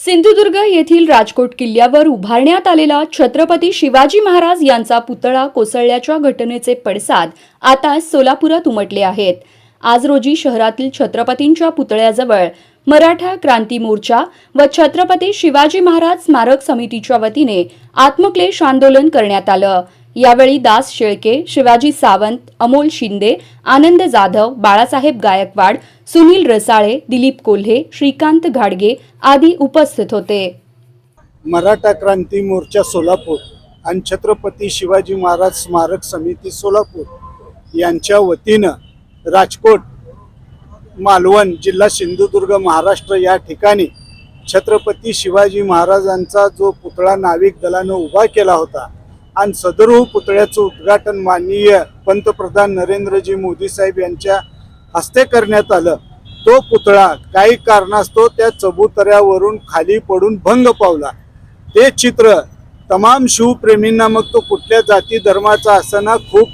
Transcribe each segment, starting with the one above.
सिंधुदुर्ग येथील राजकोट किल्ल्यावर उभारण्यात आलेला छत्रपती शिवाजी महाराज यांचा पुतळा कोसळल्याच्या घटनेचे पडसाद आता सोलापुरात उमटले आहेत. आज रोजी शहरातील छत्रपतींच्या पुतळ्याजवळ मराठा क्रांती मोर्चा व छत्रपती शिवाजी महाराज स्मारक समितीच्या वतीने आत्मक्लेश आंदोलन करण्यात आलं. यावेळी दास शेळके शिवाजी सावंत अमोल शिंदे आनंद जाधव बाळासाहेब गायकवाड सुनील रसाळे दिलीप कोल्हे श्रीकांत घाडगे आदी उपस्थित होते. मराठा क्रांती मोर्चा सोलापूर आणि छत्रपती शिवाजी महाराज स्मारक समिती सोलापूर यांच्या वतीनं राजकोट मालवण जिल्हा सिंधुदुर्ग महाराष्ट्र या ठिकाणी छत्रपती शिवाजी महाराजांचा जो पुतळा नाविक दलानं उभा केला होता आणि सदरू पुतळ्याचं उद्घाटन माननीय पंतप्रधान नरेंद्रजी मोदी साहेब यांच्या हस्ते करण्यात आलं. तो पुतळा काही कारणास्तव त्या चबुतऱ्यावरून खाली पडून भंग पावला. ते चित्र तमाम शिवप्रेमींना मग तो कुठल्या जाती धर्माचा असताना खूप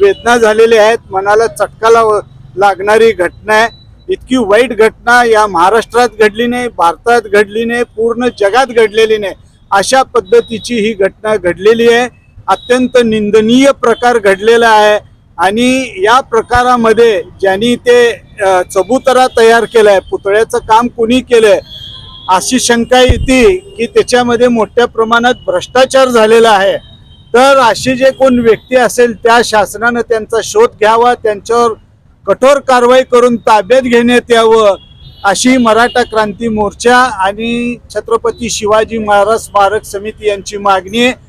वेदना झालेल्या आहेत. मनाला चटका लाव लागणारी घटना आहे. इतकी वाईट घटना या महाराष्ट्रात घडली नाही भारतात घडली नाही पूर्ण जगात घडलेली नाही. अशा पद्धतीची ही घटना घडलेली आहे. अत्यंत निंदनीय प्रकार घडलेला आहे. आणि या प्रकारामध्ये ज्यांनी ते चबुतरा तयार केलाय पुतळ्याचं काम कुणी केलंय अशी शंका येते की त्याच्यामध्ये मोठ्या प्रमाणात भ्रष्टाचार झालेला आहे. तर अशी जे कोण व्यक्ती असेल त्या शासनानं त्यांचा शोध घ्यावा त्यांच्यावर कठोर कारवाई करून ताब्यात घेण्यात यावं अशी मराठा क्रांती मोर्चा आणि छत्रपती शिवाजी महाराज स्मारक समिती यांची मागणी आहे.